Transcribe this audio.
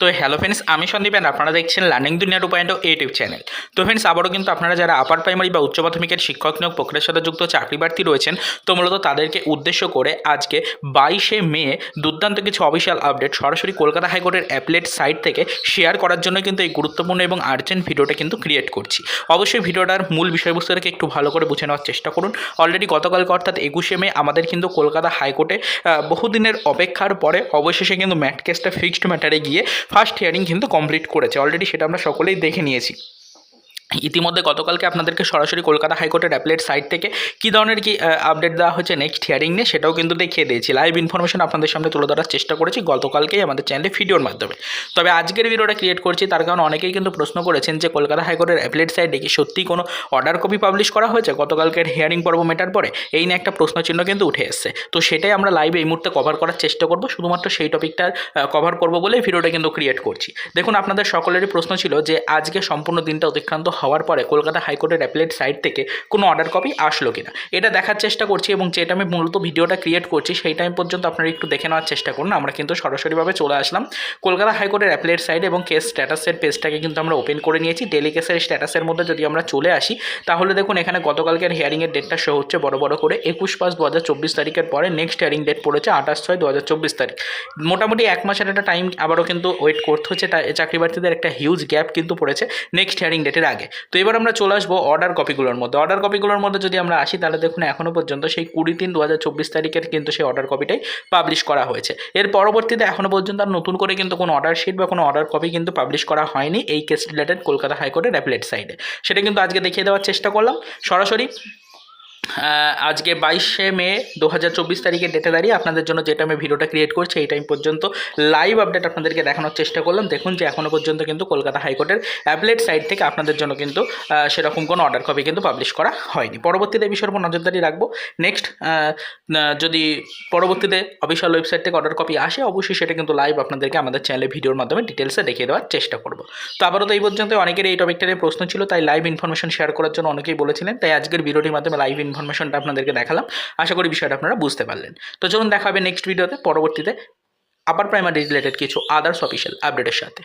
তো hello friends আমি সন্দীপ আপনারা দেখছেন learning Duniya two point YouTube channel তো ফ্রেন্ডস আবারও কিন্তু আপনারা যারা আপার প্রাইমারি বা উচ্চ মাধ্যমিকের শিক্ষক নিয়োগ প্রক্রিয়ার সাথে যুক্ত চাকরি প্রার্থী রয়েছেন, তো মূলত তাদেরকে উদ্দেশ্য করে আজকে বাইশে মে দুর্দান্ত কিছু অফিসিয়াল আপডেট সরাসরি কলকাতা হাইকোর্টের অ্যাপলেট সাইট থেকে শেয়ার করার জন্য কিন্তু এই গুরুত্বপূর্ণ এবং আর্জেন্ট ভিডিওটা কিন্তু ক্রিয়েট করছি। অবশ্যই ভিডিওটার মূল বিষয়বস্তুটাকে একটু ভালো করে বুঝে নেওয়ার চেষ্টা করুন। অলরেডি গতকালকে অর্থাৎ একুশে মে আমাদের কিন্তু কলকাতা হাইকোর্টে বহুদিনের অপেক্ষার পরে অবশেষে কিন্তু ম্যাট কেসটা ফিক্সড ম্যাটারে গিয়ে ফার্স্ট হিয়ারিং কিন্তু কমপ্লিট করেছে। অলরেডি সেটা আমরা সকলেই দেখে নিয়েছি। ইতিমধ্যে গতকালকে আপনাদেরকে সরাসরি কলকাতা হাইকোর্টের অ্যাপলেট সাইট থেকে কী ধরনের কি আপডেট দেওয়া হচ্ছে নেক্সট হিয়ারিং নিয়ে সেটাও কিন্তু দেখিয়ে দিয়েছি। লাইভ ইনফরমেশন আপনাদের সামনে তুলে ধরার চেষ্টা করেছি গতকালকেই আমাদের চ্যানেলে ভিডিওর মাধ্যমে। তবে আজকের ভিডিওটা ক্রিয়েট করছি তার কারণ অনেকেই কিন্তু প্রশ্ন করেছেন যে কলকাতা হাইকোর্টের অ্যাপলেট সাইটে কি সত্যিই কোনো অর্ডার কপি পাবলিশ করা হয়েছে? গতকালকের হিয়ারিং পর্ব মেটার পরে এই নিয়ে একটা প্রশ্নচিহ্ন কিন্তু উঠে এসছে। তো সেটাই আমরা লাইভে এই মুহূর্তে কভার করার চেষ্টা করব। শুধুমাত্র সেই টপিকটা কভার করব বলেই ভিডিওটা কিন্তু ক্রিয়েট করছি। দেখুন, আপনাদের সকলেরই প্রশ্ন ছিল যে আজকে সম্পূর্ণ দিনটা অতিক্রান্ত হওয়ার পরে কলকাতা হাইকোর্টের অ্যাপলেট সাইট থেকে কোনো অর্ডার কপি আসলো কিনা? এটা দেখার চেষ্টা করছি এবং যেটা আমি মূলত ভিডিওটা ক্রিয়েট করছি সেই টাইম পর্যন্ত আপনারা একটু দেখে নেওয়ার চেষ্টা করুন। আমরা কিন্তু সরাসরিভাবে চলে আসলাম। কলকাতা হাইকোর্টের অ্যাপলেট সাইট এবং কেস স্ট্যাটাসের পেজটাকে কিন্তু আমরা ওপেন করে নিয়েছি। ডেলি কেসের স্ট্যাটাসের মধ্যে যদি আমরা চলে আসি, তাহলে দেখুন এখানে গতকালকের হিয়ারিংয়ের ডেটটা শো হচ্ছে বড় বড় করে। একুশ পাঁচ দু তারিখের পরে নেক্সট হিয়ারিং ডেট পড়েছে আঠাশ ছয় দু তারিখ। মোটামুটি এক মাসের একটা টাইম আবারও কিন্তু ওয়েট করতে হচ্ছে। চাকরি প্রার্থীদের একটা হিউজ গ্যাপ কিন্তু পড়েছে নেক্সট হিয়ারিং ডেটের আগে। তো এবার আমরা চলে আসব অর্ডার কপিগুলোর মধ্যে। অর্ডার কপিগুলোর মধ্যে যদি আমরা আসি, তাহলে দেখুন এখনও পর্যন্ত সেই কুড়ি তিন দু তারিখের কিন্তু সেই অর্ডার কপিটাই পাবলিশ করা হয়েছে। এর পরবর্তীতে এখনও পর্যন্ত আর নতুন করে কিন্তু কোনো অর্ডার শিট বা কোনো অর্ডার কপি কিন্তু পাবলিশ করা হয়নি এই কেস রিলেটেড কলকাতা হাইকোর্টের অ্যাপলেট সাইডে সেটা কিন্তু আজকে দেখিয়ে দেওয়ার চেষ্টা করলাম। সরাসরি আজকে বাইশে মে দু হাজার চব্বিশ তারিখের ডেটে দাঁড়িয়ে আপনাদের জন্য যেটা আমি ভিডিওটা ক্রিয়েট করছি, এই টাইম পর্যন্ত লাইভ আপডেট আপনাদেরকে দেখানোর চেষ্টা করলাম। দেখুন যে এখনও পর্যন্ত কিন্তু কলকাতা হাইকোর্টের অ্যাপলেট সাইট থেকে আপনাদের জন্য কিন্তু সেরকম কোনো অর্ডার কপি কিন্তু পাবলিশ করা হয়নি। পরবর্তীতে এই বিষয়ের উপর নজরদারি রাখব। নেক্সট যদি পরবর্তীতে অফিসিয়াল ওয়েবসাইট থেকে অর্ডার কপি আসে, অবশ্যই সেটা কিন্তু লাইভ আপনাদেরকে আমাদের চ্যানেলে ভিডিওর মাধ্যমে ডিটেলসে দেখিয়ে দেওয়ার চেষ্টা করব। তো আবারও তো এই পর্যন্ত অনেকের এই টপিকটা নিয়ে প্রশ্ন ছিল, তাই লাইভ ইনফরমেশন শেয়ার করার জন্য অনেকেই বলেছিলেন, তাই আজকের ভিডিওটির মাধ্যমে লাইভ ইনফরমেশনটা আপনাদেরকে দেখালাম। আশা করি বিষয়টা আপনারা বুঝতে পারলেন। তো চলুন দেখা হবে নেক্সট ভিডিওতে পরবর্তীতে আপার প্রাইমারি রিলেটেড কিছু আদার্স অফিসিয়াল আপডেটের সাথে।